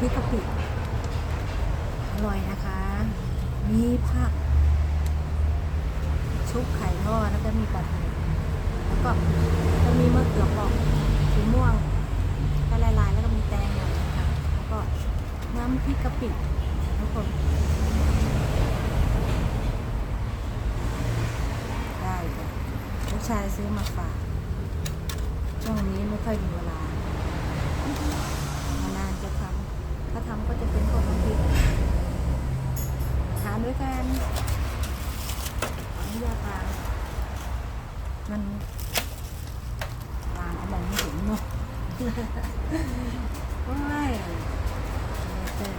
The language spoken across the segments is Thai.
พริกกะปิอร่อยนะคะ มีผัก ชุบไข่ทอดแล้วก็มีปลาทูแล้วก็จะมีมะเขือเปอกสีม่วงก็ละลายๆแล้วก็มีแตงหน่อยนะคะแล้วก็น้ำพริกกะปิทุกคนได้จ้ะลูกชายซื้อมาฝากช่วงนี้ไม่ค่อยมีเวลานานๆจะทำถ้าทำก็จะเป็นพวกน้ำพริกทาน ด้วยกันขออนุญาตทานมันวางเอามองไม่เห็นเนาะว้ายเจอ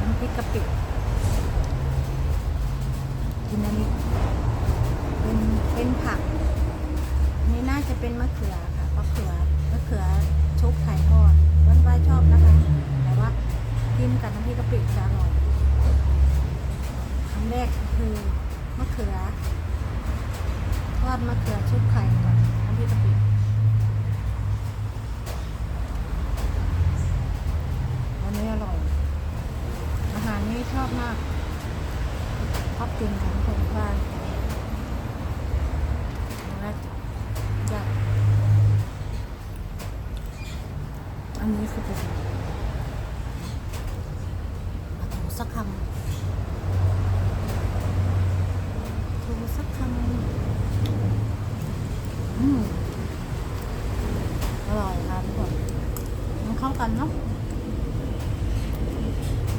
น้ำพริกกะปิกินอันนี้เป็นเป็นผัก นี่น่าจะเป็นมะเขือค่ะมะเขือมะ เขือชุบไข่ทอดวันวายชอบนะคะ แต่ว่ากินกับน้ำพริกกะปิจะอร่อยคำแรกคือมะเขือทอดมะเขือชุบไข่กับน้ำพริกกะปิอันนี้อร่อย อาหารนี้ชอบมากชอบกินของคนบ้านแล้วอยากอั นนี้คือเป็นปลาทูสักคำถูสักคำอืมอร่อยค่ะทุกคนมันเข้ากันเนาะ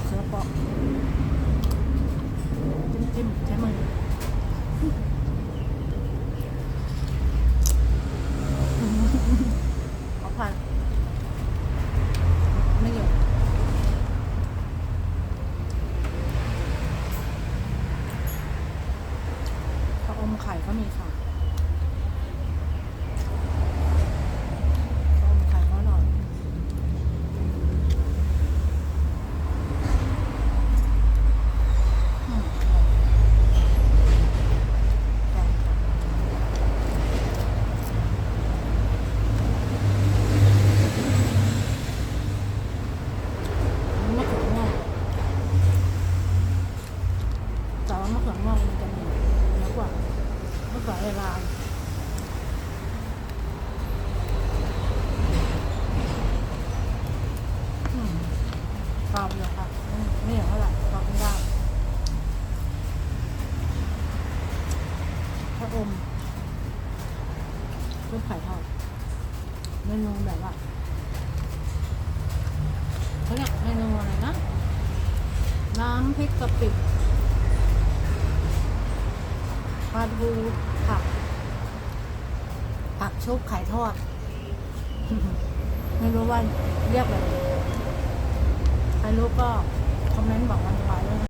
เสือเปาะจิ้มจิ้มๆใช้มือ ขอพันไม่เยอะข้าวอม ไข่ก็มีค่ะข้มไข่ก็อร่อยอืมอร่อยแกงค่ะอันนี้มะเขืองอกแต่ว่ามะเขืองมันจะามะเขือลายอืมกรอบอยู่ค่ะไม่เหนียวเท่าไหร่กรอบไม่ได้พระอมรูปไข่ทอดเมนูแบบว่าเขาเรียเมนูอะไรนะ น้ำพริกกะปิ ปลาดูผัก ผักชุบไข่ทอด ไม่รู้ว่าเรียกอะไรใครรู้ก็คอมเมนต์บอกวันไว้ด้วยนะ